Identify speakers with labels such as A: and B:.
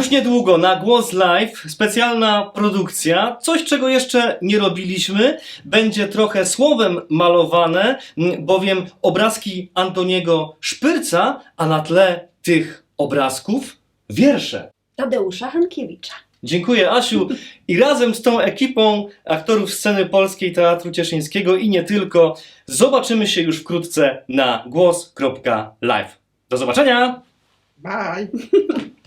A: Już niedługo na Głos Live specjalna produkcja, coś czego jeszcze nie robiliśmy. Będzie trochę słowem malowane, bowiem obrazki Antoniego Szpyrca, a na tle tych obrazków wiersze.
B: Tadeusza Hankiewicza.
A: Dziękuję Asiu i razem z tą ekipą aktorów sceny polskiej Teatru Cieszyńskiego i nie tylko zobaczymy się już wkrótce na głos.live. Do zobaczenia!
C: Bye.